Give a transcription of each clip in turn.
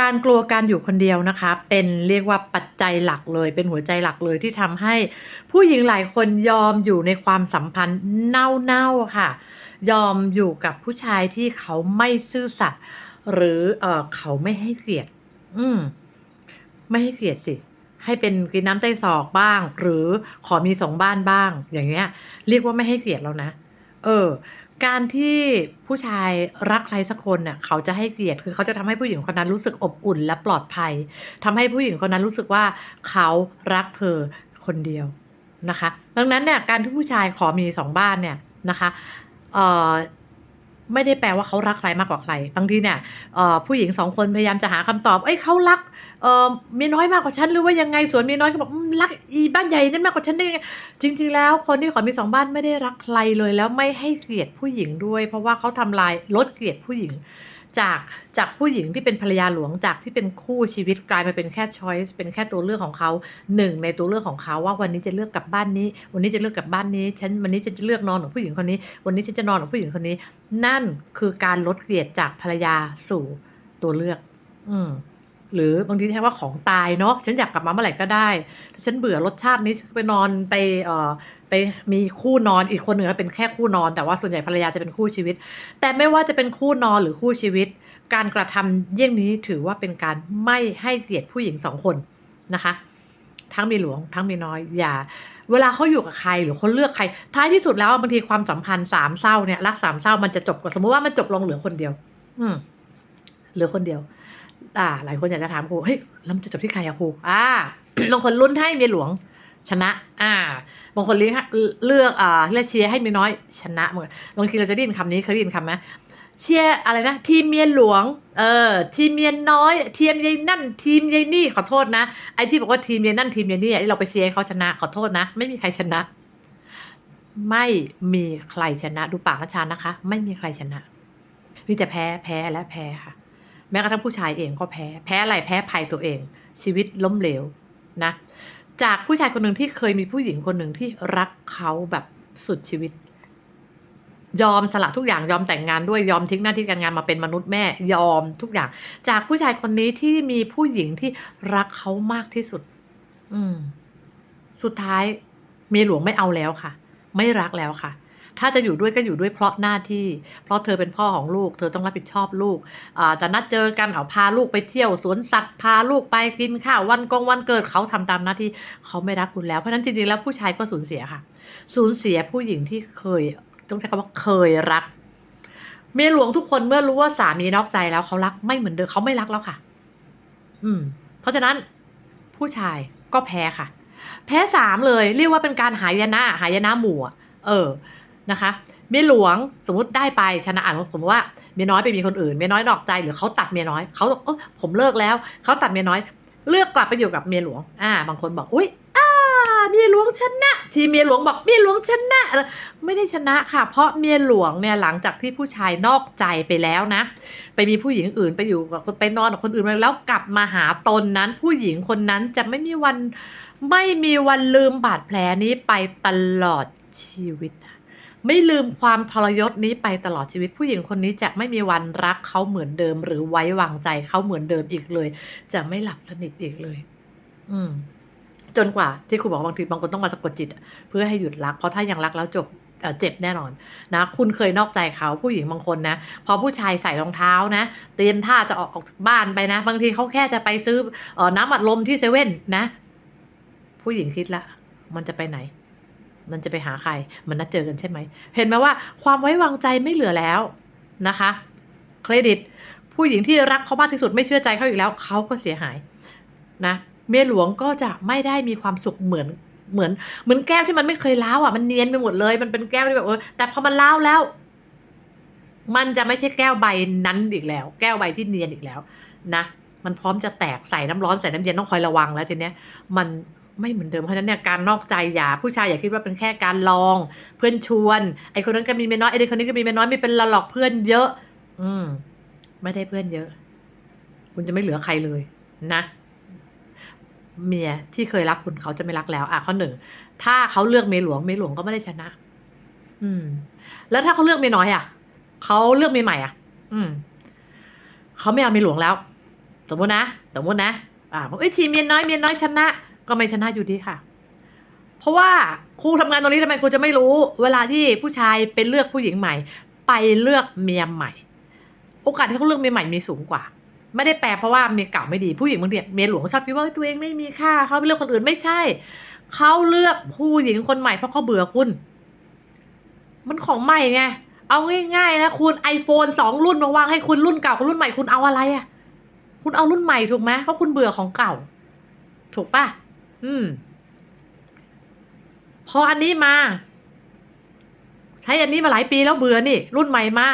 การกลัวการอยู่คนเดียวนะคะ เป็นเรียกว่าปัจจัยหลักเลย เป็นหัวใจหลักเลยที่ทำให้ผู้หญิงหลายคนยอมอยู่ในความสัมพันธ์เน่าๆค่ะ ยอมอยู่กับผู้ชายที่เขาไม่ซื่อสัตย์หรือเออเขาไม่ให้เกียรติอืม ไม่ให้เกียรติสิ ให้เป็นกินน้ำใต้ศอกบ้าง หรือขอมีสองบ้านบ้าง อย่างเงี้ย เรียกว่าไม่ให้เกียรติแล้วนะ เออ การที่ผู้ชายรักใครสักคนน่ะเขาจะให้เกียรติคือเขาจะทำให้ผู้หญิงคนนั้นรู้สึกอบอุ่นและปลอดภัยทำให้ผู้หญิงคนนั้นรู้สึกว่าเขารักเธอคนเดียวนะคะ ดังนั้นเนี่ยการที่ผู้ชายขอมีสองบ้านเนี่ยนะคะเอ่อ ไม่ได้แปลว่าเขารักใครมากกว่าใคร บางทีเนี่ยผู้หญิงสองคนพยายามจะหาคำตอบ เอ้ยเขารักเมียน้อยมากกว่าฉันหรือว่ายังไงส่วนเมียน้อยก็บอกรักอีบ้านใหญ่นั่นมากกว่าฉันได้ยังไงจริง ๆ แล้วคนที่ขอมีสองบ้านไม่ได้รักใครเลยแล้วไม่ให้เกลียดผู้หญิงด้วย เพราะว่าเขาทำลายลดเกลียดผู้หญิง จากจากผู้หญิงที่เป็นภรรยาหลวงจากที่เป็นคู่ชีวิตกลายมาเป็นแค่ช้อยส์เป็นแค่ตัวเลือกของเขาหนึ่งในตัวเลือกของเขาว่าวันนี้จะเลือกกลับบ้านนี้ วันนี้จะเลือกกลับบ้านนี้ฉันวันนี้ฉันจะเลือกนอนกับผู้หญิงคนนี้ วันนี้ฉันจะนอนกับผู้หญิงคนนี้ นั่นคือการลดเกลียดจากภรรยาสู่ตัวเลือก อืม หรือบางทีใช้ว่าของตายเนาะฉันอยากกลับมาเมื่อไหร่ก็ได้ถ้าฉันเบื่อรสชาตินี้ไปนอนไปเอ่อไปมีคู่นอนอีกคนหนึ่งเป็นแค่คู่นอน แต่ว่าส่วนใหญ่ภรรยาจะเป็นคู่ชีวิต แต่ไม่ว่าจะเป็นคู่นอนหรือคู่ชีวิต การกระทำเยี่ยงนี้ถือว่าเป็นการไม่ให้เกียรติผู้หญิงสองคนนะคะ ทั้งมีหลวงทั้งมีน้อยอย่าเวลาเขาอยู่กับใครหรือเขาเลือกใคร ท้ายที่สุดแล้วบางทีความสัมพันธ์สามเศร้าเนี่ยรักสามเศร้ามันจะจบกับสมมติว่ามันจบลงเหลือคนเดียว อืมเหลือคนเดียว อ่า หลายคนอยากจะถามครูเฮ้ยแล้วจะจบที่ใครอะครูอ่าบางคนลุ้นให้เมียหลวงชนะ อ่า บางคนเลือกเลือกอ่าเลือกเชียร์ให้เมียน้อยชนะเหมือนบางทีเราจะได้ยินคำนี้เคยได้ยินคำไหมเชียร์อะไรนะ ทีมเมียหลวง เออ ทีมเมียน้อย ทีมยายนั่น ทีมยายนี่ขอโทษนะ ไอ้ที่บอกว่าทีมยายนั่นทีมยายนี่ไอ้เราไปเชียร์เขาชนะขอโทษนะ ไม่มีใครชนะ ไม่มีใครชนะ ดูปากนะชานะคะ ไม่มีใครชนะมีแต่แพ้แพ้และแพ้ค่ะ แม้กระทั่งผู้ชายเองก็แพ้ แพ้อะไรแพ้ภัยตัวเอง ชีวิตล้มเหลวนะ จากผู้ชายคนหนึ่งที่เคยมีผู้หญิงคนหนึ่งที่รักเขาแบบสุดชีวิต ยอมสละทุกอย่างยอมแต่งงานด้วยยอมทิ้งหน้าที่การงานมาเป็นมนุษย์แม่ยอมทุกอย่าง จากผู้ชายคนนี้ที่มีผู้หญิงที่รักเขามากที่สุด อืม สุดท้ายเมียหลวงไม่เอาแล้วค่ะ ไม่รักแล้วค่ะ ถ้าจะอยู่ด้วยก็อยู่ด้วยเพราะหน้าที่ เพราะเธอเป็นพ่อของลูก เธอต้องรับผิดชอบลูกจะนัดเจอกันเอาพาลูกไปเที่ยวสวนสัตว์พาลูกไปกินข้าววันกงวันเกิดเขาทำตามหน้าที่เขาไม่รักคุณแล้วเพราะฉะนั้นจริงๆแล้วผู้ชายก็สูญเสียค่ะ สูญเสียผู้หญิงที่เคย ต้องใช้คำว่าเคยรักเมียหลวงทุกคนเมื่อรู้ว่าสามีนอกใจแล้วเขารักไม่เหมือนเดิมเขาไม่รักแล้วค่ะ อืม เพราะฉะนั้นผู้ชายก็แพ้ค่ะ แพ้สามเลย เรียกว่าเป็นการหายนะ หายนะหมู่เออ นะคะเมียหลวงสมมติได้ไปชนะอ่านสมว่าเมียน้อยไปมีคนอื่นเมียน้อยนอกใจหรือเขาตัดเมียน้อยเขาเออผมเลิกแล้วเขาตัดเมียน้อย เลือกกลับไปอยู่กับเมียหลวง อ่า บางคนบอกอุ้ยอ่าเมียหลวงชนะ ทีเมียหลวงบอกเมียหลวงชนะไม่ได้ชนะค่ะ เพราะเมียหลวงเนี่ยหลังจากที่ผู้ชายนอกใจไปแล้วนะ ไปมีผู้หญิงอื่นไปอยู่กับไปนอนกับคนอื่นแล้วกลับมาหาตนนั้น ผู้หญิงคนนั้นจะไม่มีวันไม่มีวันลืมบาดแผลนี้ไปตลอดชีวิตนะ ไม่ลืมความทรยศนี้ไปตลอดชีวิตผู้หญิงคนนี้จะไม่มีวันรักเขาเหมือนเดิม หรือไว้วางใจเขาเหมือนเดิมอีกเลย จะไม่หลับสนิทอีกเลย อืม จนกว่าที่ครูบอกบางทีบางคนต้องมาสะกดจิต เพื่อให้หยุดรักเพราะถ้ายังรักแล้วจบเจ็บแน่นอนนะ คุณเคยนอกใจเขาผู้หญิงบางคนนะ พอผู้ชายใส่รองเท้านะ เตรียมท่าจะออกออกจากบ้านไปนะ บางทีเขาแค่จะไปซื้อออน้ำอัดลมที่เซเว่นนะ ผู้หญิงคิดละ มันจะไปไหน มันจะไปหาใคร มันนัดเจอกันใช่ไหม เห็นไหมว่าความไว้วางใจไม่เหลือแล้วนะคะ เครดิต ผู้หญิงที่รักเขามากที่สุดไม่เชื่อใจเขาอีกแล้ว เขาก็เสียหายนะ เมียหลวงก็จะไม่ได้มีความสุขเหมือนเหมือนเหมือนแก้วที่มันไม่เคยล้าวอะมันเนียนไปหมดเลย มันเป็นแก้วที่แบบเออแต่พอมันล้าวแล้ว มันจะไม่ใช่แก้วใบนั้นอีกแล้ว แก้วใบที่เนียนอีกแล้ว นะมันพร้อมจะแตกใส่น้ำร้อนใส่น้ำเย็นต้องคอยระวังแล้วทีเนี้ยมัน ไม่เหมือนเดิมเพราะฉะนั้นเนี่ยการนอกใจอย่าผู้ชายอย่าคิดว่าเป็นแค่การลอง เพื่อนชวนไอ้คนนั้นก็มีเมียน้อยไอ้คนนี้ก็มีเมียน้อยไม่เป็นละหรอกเพื่อนเยอะ อืม ไม่ได้เพื่อนเยอะ คุณจะไม่เหลือใครเลย นะเมียที่เคยรักคุณเขาจะไม่รักแล้ว อะข้อหนึ่งถ้าเขาเลือกเมียหลวงเมียหลวงก็ไม่ได้ชนะ อืม แล้วถ้าเขาเลือกเมียน้อยอะเขาเลือกเมียใหม่อะ อืมเขาไม่เอาเมียหลวงแล้ว สมมตินะสมมตินะอ่าบอกเอ้ยทีเมียน้อยเมียน้อยชนะ ก็ไม่ชนะอยู่ดีค่ะ เพราะว่าครูทำงานตรงนี้ทำไมครูจะไม่รู้ เวลาที่ผู้ชายไปเลือกผู้หญิงใหม่ ไปเลือกเมียใหม่ โอกาสที่เขาเลือกเมียใหม่มีสูงกว่า ไม่ได้แปลเพราะว่าเมียเก่าไม่ดีผู้หญิงบางทีเมียหลวงชอบคิดว่าตัวเองไม่มีค่าเขาไปเลือกคนอื่นไม่ใช่เขาเลือกผู้หญิงคนใหม่เพราะเขาเบื่อคุณ มันของใหม่ไงเอาง่ายๆนะคุณ iPhone สองรุ่นมาวางให้คุณรุ่นเก่ากับรุ่นใหม่คุณเอาอะไรอะคุณเอารุ่นใหม่ถูกไหมเพราะคุณเบื่อของเก่า ถูกปะ อืม พออันนี้มา ใช้อันนี้มาหลายปีแล้วเบื่อนี่ รุ่นใหม่มา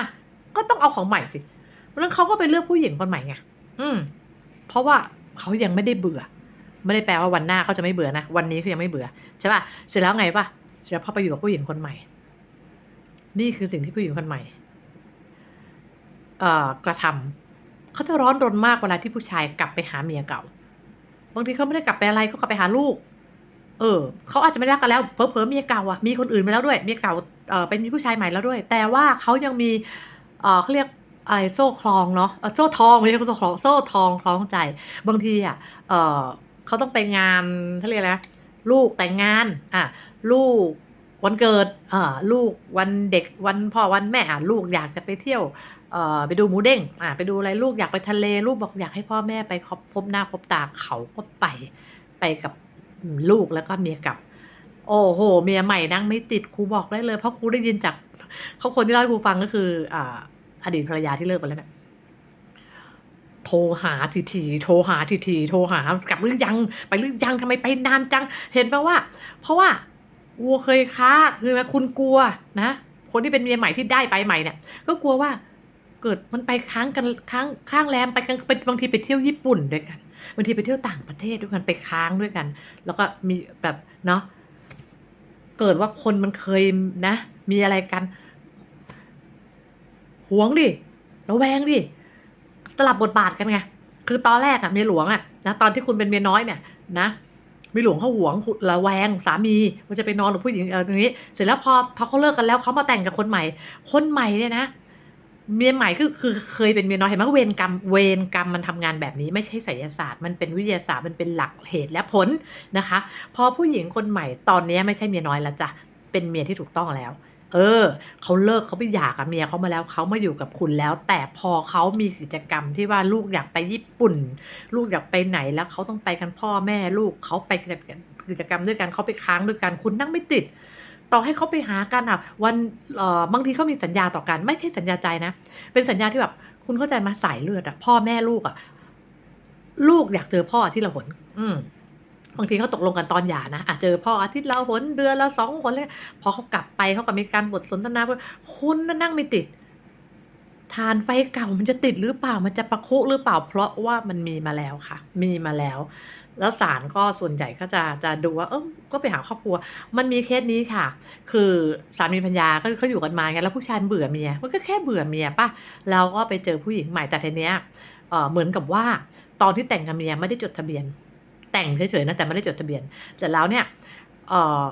ก็ต้องเอาของใหม่สิเพราะนั้นเขาก็ไปเลือกผู้หญิงคนใหม่ไงอืม เพราะว่าเขายังไม่ได้เบื่อ ไม่ได้แปลว่าวันหน้าเขาจะไม่เบื่อนะ วันนี้เขายังไม่เบื่อใช่ป่ะ เสร็จแล้วไงป่ะ เสร็จแล้วพอไปอยู่กับผู้หญิงคนใหม่ นี่คือสิ่งที่ผู้หญิงคนใหม่ เอ่อกระทำเขาจะร้อนรนมากเวลาที่ผู้ชายกลับไปหาเมียเก่า บางทีเขาไม่ได้กลับไปอะไรเขากลับไปหาลูก เออเขาอาจจะไม่รักกันแล้วเผลอๆเมียเก่าอะมีคนอื่นไปแล้วด้วยเมียเก่าเออเป็นมีผู้ชายใหม่แล้วด้วย แต่ว่าเขายังมีเออเขาเรียกอะไรโซ่คล้องเนาะโซ่ทองไม่ใช่โซ่คล้องโซ่ทองคล้องใจ บางทีอะเออเขาต้องไปงานเขาเรียกอะไรลูกแต่งงานอะลูกวันเกิดอ่ลูกวันเด็กวันพ่อวันแม่อะลูกอยากจะไปเที่ยว เอ่อไปดูหมูเด้งอะไปดูอะไรลูกอยากไปทะเลลูกบอกอยากให้พ่อแม่ไปคบพบหน้าพบตาเขาก็ไปไปกับลูกแล้วก็เมียกับ โอ้โห เมียใหม่นั่งไม่ติดครูบอกได้เลยเพราะครูได้ยินจากเขาคนที่เล่าให้ครูฟังก็คือ อ่า อดีตภรรยาที่เลิกไปแล้วเนี่ยโทรหาทีทีโทรหาทีทีโทรหากลับหรือยังไปหรือยังทำไมไปนานจัง เห็นไหมว่า เพราะว่าวัวเคยค้าคือคุณกลัวนะคนที่เป็นเมียใหม่ที่ได้ไปใหม่เนี่ย ก็กลัวว่า เกิดมันไปค้างกันค้างข้างแรมไปกันเป็นบางทีไปเที่ยวญี่ปุ่นด้วยกันบางทีไปเที่ยวต่างประเทศด้วยกันไปค้างด้วยกัน แล้วก็มีแบบเนาะเกิดว่าคนมันเคยนะ มีอะไรกันหวงดิระแวงดิสลับบทบาทกันไงคือตอนแรกอะเมียหลวงอะนะตอนที่คุณเป็นเมียน้อยเนี่ยนะเมียหลวงเขาหวงระแวงสามีว่าจะไปนอนกับผู้หญิงเออตรงนี้ เสร็จแล้วพอพอเขาเลิกกันแล้วเขามาแต่งกับคนใหม่ คนใหม่เนี่ยนะ เมียใหม่ก็คือเคยเป็นเมียน้อยเห็นไหมเวรกรรมเวรกรรมมันทำงานแบบนี้ ไม่ใช่ไสยศาสตร์มันเป็นวิทยาศาสตร์มันเป็นหลักเหตุและผลนะคะ พอผู้หญิงคนใหม่ตอนนี้ไม่ใช่เมียน้อยแล้วจ้ะเป็นเมียที่ถูกต้องแล้ว เออเขาเลิกเขาไปหย่ากับเมียเขามาแล้วเขามาอยู่กับคุณแล้ว แต่พอเขามีกิจกรรมที่ว่าลูกอยากไปญี่ปุ่น ลูกอยากไปไหนแล้วเขาต้องไปกันพ่อแม่ลูกเขาไปกิจกรรมด้วยกันเขาไปค้างด้วยกันคุณนั่งไม่ติด ต่อให้เขาไปหากันอะวันเออบางทีเขามีสัญญาต่อกัน ไม่ใช่สัญญาใจนะ เป็นสัญญาที่แบบคุณเข้าใจมาสายเลือดอะพ่อแม่ลูกอะลูกอยากเจอพ่อที่ละหน อืมบางทีเขาตกลงกันตอนหย่านะอาจเจอพ่ออาทิตย์ละหนเดือนละสองหนเลยพอเขากลับไปเขาก็มีการบทสนทนาว่าคุณนั่งไม่ติดทานไฟเก่ามันจะติดหรือเปล่ามันจะประคุหรือเปล่า เพราะว่ามันมีมาแล้วค่ะ มีมาแล้ว แล้วศาลก็ส่วนใหญ่ก็จะจะดูว่าเออก็ไปหาครอบครัว มันมีเคสนี้ค่ะ คือสามีพัญญาก็เขาอยู่กันมาไงแล้วผู้ชายเบื่อเมียมันก็แค่เบื่อเมียป่ะแล้วก็ไปเจอผู้หญิงใหม่แต่ทีเนี้ยเออเหมือนกับว่าตอนที่แต่งกับเมียไม่ได้จดทะเบียน แต่งเฉยๆนะแต่ไม่ได้จดทะเบียนเสร็จแล้วเนี่ยเออ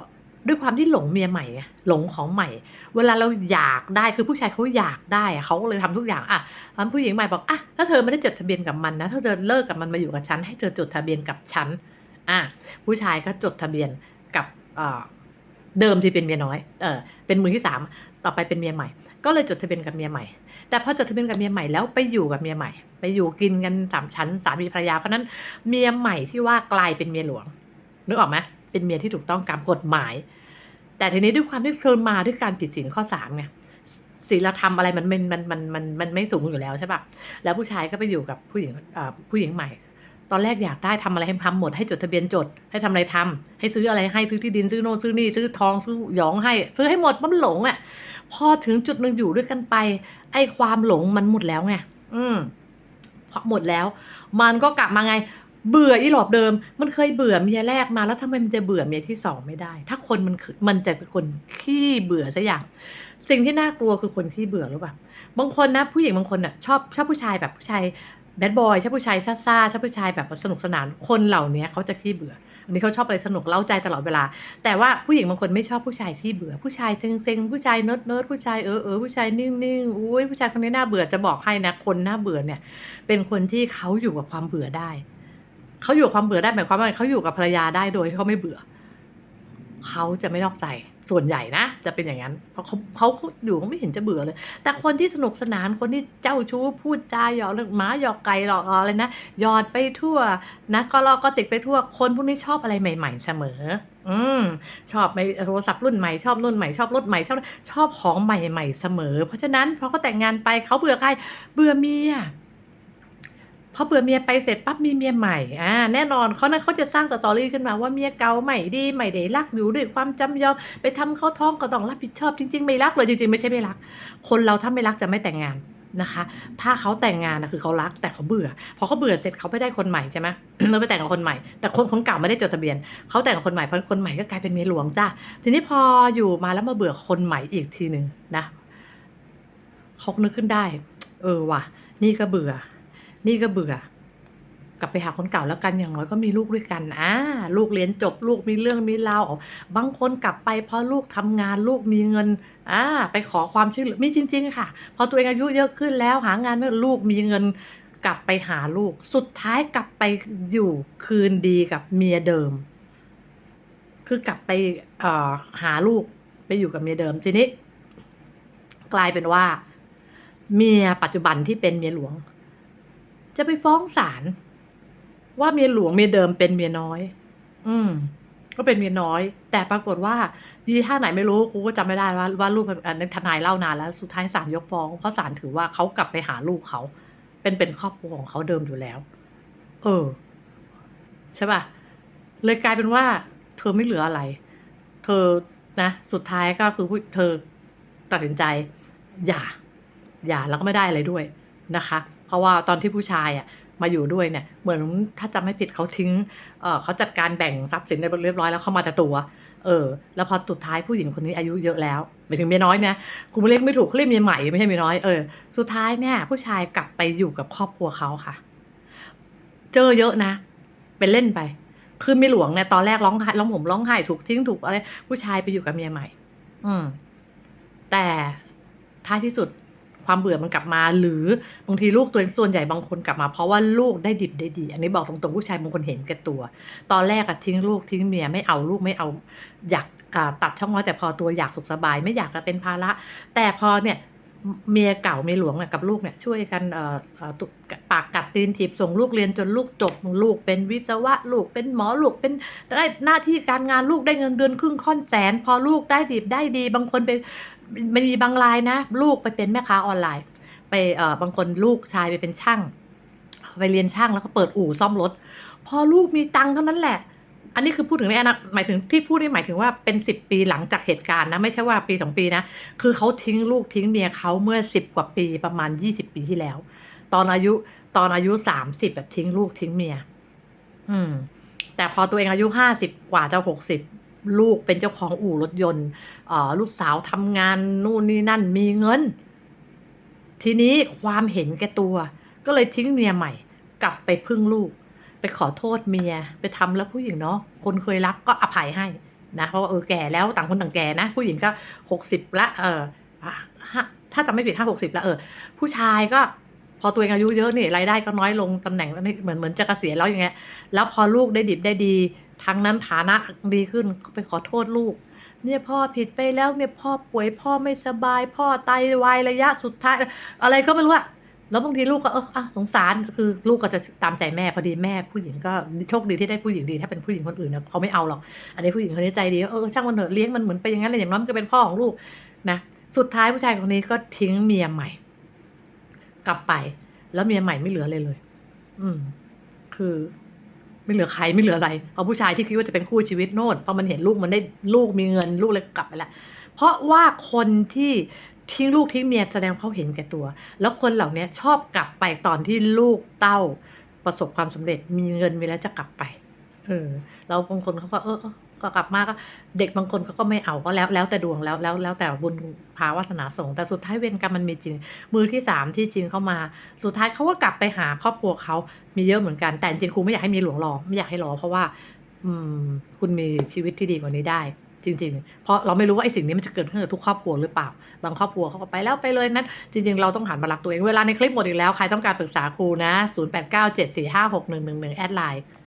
ด้วยความที่หลงเมียใหม่หลงของใหม่ เวลาเราอยากได้คือผู้ชายเขาอยากได้เขาก็เลยทำทุกอย่างอะทำผู้หญิงใหม่บอกอะถ้าเธอไม่ได้จดทะเบียนกับมันนะถ้าเธอเลิกกับมันมาอยู่กับฉันให้เธอจดทะเบียนกับฉันอะผู้ชายก็จดทะเบียนกับเอ่อเดิมที่เป็นเมียน้อยเออเป็นมือที่สามต่อไปเป็นเมียใหม่ ก็เลยจดทะเบียนกับเมียใหม่ แต่พอจดทะเบียนกับเมียใหม่แล้วไปอยู่กับเมียใหม่ ไปอยู่กินกันสามชั้นสามีภรรยาเพราะฉะนั้นเมียใหม่ที่ว่ากลายเป็นเมียหลวงนึกออกไหม เป็นเมียที่ถูกต้องตามกฎหมาย แต่ทีนี้ด้วยความที่เธอมาด้วยการผิดศีลข้อสามไงศีลธรรมอะไรมันมันมันมันมันมันไม่สูงอยู่แล้วใช่ปะแล้วผู้ชายก็ไปอยู่กับผู้หญิงผู้หญิงใหม่ ตอนแรกอยากได้ทำอะไรให้ทำหมดให้จดทะเบียนจด ให้ทำอะไรทำให้ซื้ออะไรให้ซื้อที่ดินซื้อโน่นซื้อนี่ซื้อทองซื้อหยองให้ ซื้อให้หมดมันหลงอะ พอถึงจุดหนึ่งอยู่ด้วยกันไป ไอ้ความหลงมันหมดแล้วไงอืมพอหมดแล้ว มันก็กลับมาไง เบื่ออีหลอบเดิม มันเคยเบื่อเมียแรกมาแล้วทำไมมันจะเบื่อเมียที่สองไม่ได้ ถ้าคนมันคือมันจะเป็นคนขี้เบื่อสักอย่าง สิ่งที่น่ากลัวคือคนขี้เบื่อหรือเปล่าบางคนนะผู้หญิงบางคนน่ะชอบชอบผู้ชายแบบผู้ชายแบดบอยชอบผู้ชายซ่าๆชอบผู้ชายแบบสนุกสนานคนเหล่านี้เขาจะขี้เบื่ออันนี้เขาชอบอะไรสนุกเล้าใจตลอดเวลา แต่ว่าผู้หญิงบางคนไม่ชอบผู้ชายที่เบื่อ ผู้ชายเซ็งๆผู้ชายเนิร์ดเนิร์ดผู้ชายเออเออผู้ชายนิ่งๆอุ้ยผู้ชายคนนี้น่าเบื่อจะบอกให้นะคนน่าเบื่อเนี่ย เป็นคนที่เขาอยู่กับความเบื่อได้ เขาอยู่ความเบื่อได้หมายความว่าเขาอยู่กับภรรยาได้โดยที่เขาไม่เบื่อ เขาจะไม่นอกใจส่วนใหญ่นะ จะเป็นอย่างนั้น เพราะเขาเขาอยู่เขาไม่เห็นจะเบื่อเลย แต่คนที่สนุกสนานคนที่เจ้าชู้พูดจาหยอกเรื่องหมาหยอกไก่หลอกอะไรนะหยอดไปทั่วนะก็ลอกก็ติดไปทั่วคนพวกนี้ชอบอะไรใหม่ ๆ เสมอ อืมชอบไม่โทรศัพท์รุ่นใหม่ชอบรุ่นใหม่ชอบรถใหม่ชอบชอบของใหม่ๆเสมอ เพราะฉะนั้นพอเขาแต่งงานไปเขาเบื่อใครเบื่อเมีย พอเบื่อเมียไปเสร็จปั๊บมีเมียใหม่อ่าแน่นอนเขานั้นเขาจะสร้างสตอรี่ขึ้นมาว่าเมียเก่าใหม่ดีใหม่ได้รักอยู่ด้วยความจำยอมไปทำเขาท้องก็ต้องรับผิดชอบจริง ๆ ไม่รักเลยจริง ๆ ไม่ใช่ไม่รัก คนเราถ้าไม่รักจะไม่แต่งงานนะคะ ถ้าเขาแต่งงานนะคือเขารักแต่เขาเบื่อ พอเขาเบื่อเสร็จเขาไม่ได้คนใหม่ใช่ไหมแล้วไปแต่งกับคนใหม่ แต่คนคนเก่าไม่ได้จดทะเบียน เขาแต่งกับคนใหม่เพราะคนใหม่ก็กลายเป็นเมียหลวงจ้าทีนี้พออยู่มาแล้วมาเบื่อคนใหม่อีกทีหนึ่งนะเขานึกขึ้นได้ เออว่ะ นี่ก็เบื่อ นี่ก็เบื่อกลับไปหาคนเก่าแล้วกันอย่างน้อยก็มีลูกด้วยกันอ่าลูกเรียนจบลูกมีเรื่องมีราวบางคนกลับไปเพราะลูกทำงานลูกมีเงินอ่าไปขอความช่วยเหลือมีจริง ๆ ค่ะ พอตัวเองอายุเยอะขึ้นแล้วหางานไม่ลูกมีเงินกลับไปหาลูก สุดท้ายกลับไปอยู่คืนดีกับเมียเดิม คือกลับไปหาลูกไปอยู่กับเมียเดิมทีนี้ กลายเป็นว่า เมียปัจจุบันที่เป็นเมียหลวง จะไปฟ้องศาลว่าเมียหลวงเมียเดิมเป็นเมียน้อย อืม ก็เป็นเมียน้อย แต่ปรากฏว่าดีท่าไหนไม่รู้ครูก็จำไม่ได้ว่าว่าลูกอันทนายเล่านานแล้วสุดท้ายศาลยกฟ้องเพราะศาลถือว่าเขากลับไปหาลูกเขา เป็นเป็นครอบครัวของเขาเดิมอยู่แล้ว เออ ใช่ป่ะ เลยกลายเป็นว่า เธอไม่เหลืออะไร เธอนะ สุดท้ายก็คือเธอตัดสินใจ อย่า อย่าแล้วก็ไม่ได้อะไรด้วยนะคะ ราะว่าตอนที่ผู้ชายอะมาอยู่ด้วยเนี่ย เหมือนถ้าจำไม่ผิดเขาทิ้งเออเขาจัดการแบ่งทรัพย์สินเรียบร้อยแล้วเขามาแต่ตัว เออ แล้วพอสุดท้ายผู้หญิงคนนี้อายุเยอะแล้วหมายถึงเมียน้อยเนี่ยคุณเรียกไม่ถูกเขาเรียกเมียใหม่ไม่ใช่เมียน้อยเออสุดท้ายเนี่ย ผู้ชายกลับไปอยู่กับครอบครัวเขาค่ะ เจอเยอะนะ เป็นเล่นไป คือเมียหลวงเนี่ยตอนแรกร้องไห้ร้องห่มร้องไห้ถูกทิ้งถูกอะไรผู้ชายไปอยู่กับเมียใหม่ อืมแต่ท้ายที่สุด ความเบื่อมันกลับมา หรือบางทีลูกตัวเองส่วนใหญ่บางคนกลับมา เพราะว่าลูกได้ดิบได้ดี อันนี้บอกตรงๆผู้ชายบางคนเห็นแก่ตัว ตอนแรกอะทิ้งลูกทิ้งเมียไม่เอาลูกไม่เอา อยากตัดช่องน้อยแต่พอตัวอยากสุขสบาย ไม่อยากจะเป็นภาระ แต่พอเนี่ยเมียเก่าเมียหลวงเนี่ยกับลูกเนี่ยช่วยกันปากกัดตีนถีบส่งลูกเรียนจนลูกจบลูก เป็นวิศวะลูกเป็นหมอลูกเป็นได้หน้าที่การงานลูกได้เงินเดือนครึ่งค่อนแสน พอลูกได้ดีได้ดี บางคนไป มันมีบางรายนะ ลูกไปเป็นแม่ค้าออนไลน์ ไปเอ่อบางคนลูกชายไปเป็นช่าง ไปเรียนช่างแล้วก็เปิดอู่ซ่อมรถ พอลูกมีตังค์เท่านั้นแหละ อันนี้คือพูดถึงในอนาคตหมายถึงที่พูดนี่หมายถึงว่าเป็นสิบปีหลังจากเหตุการณ์นะ ไม่ใช่ว่าปีสองปีนะ คือเขาทิ้งลูกทิ้งเมียเขาเมื่อสิบกว่าปีประมาณยี่สิบปีที่แล้ว ตอนอายุตอนอายุสามสิบแบบทิ้งลูกทิ้งเมีย อืม แต่พอตัวเองอายุห้าสิบกว่าจะหกสิบ ลูกเป็นเจ้าของอู่รถยนต์ลูกสาวทำงานนู่นนี่นั่นมีเงิน ทีนี้ความเห็นแก่ตัว ก็เลยทิ้งเมียใหม่ กลับไปพึ่งลูก ไปขอโทษเมียไปทำแล้วผู้หญิงเนาะคนเคยรักก็อภัยให้นะเพราะว่าเออแก่แล้วต่างคนต่างแก่นะ ผู้หญิงก็หกสิบละเออถ้าจำไม่ผิดห้าหกสิบละเออ ผู้ชายก็พอตัวเองอายุเยอะนี่รายได้ก็น้อยลงตำแหน่งนี่เหมือนเหมือนจะเกษียณแล้วอย่างเงี้ยแล้วพอลูกได้ดิบได้ดี ทั้งนั้นฐานะดีขึ้นก็ไปขอโทษลูก เนี่ยพ่อผิดไปแล้วเนี่ยพ่อป่วยพ่อไม่สบาย พ่อไตวายระยะสุดท้าย อะไรก็ไม่รู้อะแล้วบางทีลูกก็เอออะสงสารคือลูกก็จะตามใจแม่พอดีแม่ผู้หญิงก็โชคดีที่ได้ผู้หญิงดี ถ้าเป็นผู้หญิงคนอื่นนะเขาไม่เอาหรอก อันนี้ผู้หญิงคนนี้ใจดีเออช่างมันเถอะเลี้ยงมันเหมือนไปอย่างนั้นเลยอย่างน้อยมันก็เป็นพ่อของลูกนะสุดท้ายผู้ชายคนนี้ก็ทิ้งเมียใหม่ กลับไป แล้วเมียใหม่ไม่เหลือเลยเลย อืม คือ ไม่เหลือใครไม่เหลืออะไรเอาผู้ชายที่คิดว่าจะเป็นคู่ชีวิตโน่นพอมันเห็นลูกมันได้ลูกมีเงินลูกเลยกลับไปแล้วเพราะว่าคนที่ทิ้งลูกทิ้งเมียแสดงเขาเห็นแก่ตัว แล้วคนเหล่านี้ชอบกลับไปตอนที่ลูกเต้าประสบความสำเร็จมีเงินมีแล้วจะกลับไป เออ เราบางคนเขาก็เออเออ ก็กลับมาก็เด็กบางคนเขาก็ไม่เอาก็แล้วแล้วแต่ดวงแล้วแล้วแล้วแต่บุญภาวาสนาส่งแต่สุดท้ายเวรกรรมมันมีจริง มือที่สามที่จริงเข้ามา สุดท้ายเขาก็กลับไปหาครอบครัวเขามีเยอะเหมือนกัน แต่จริงครูไม่อยากให้มีหลวงรอไม่อยากให้รอเพราะว่า อืม คุณมีชีวิตที่ดีกว่านี้ได้จริง ๆ เพราะเราไม่รู้ว่าไอ้สิ่งนี้มันจะเกิดขึ้นกับทุกครอบครัวหรือเปล่า บางครอบครัวเขาก็ไปแล้วไปเลยนั้น จริง ๆ เราต้องหันมารักตัวเอง เวลาในคลิปหมดอีกแล้ว ใครต้องการปรึกษาครูนะ 0897456111 แอดไลน์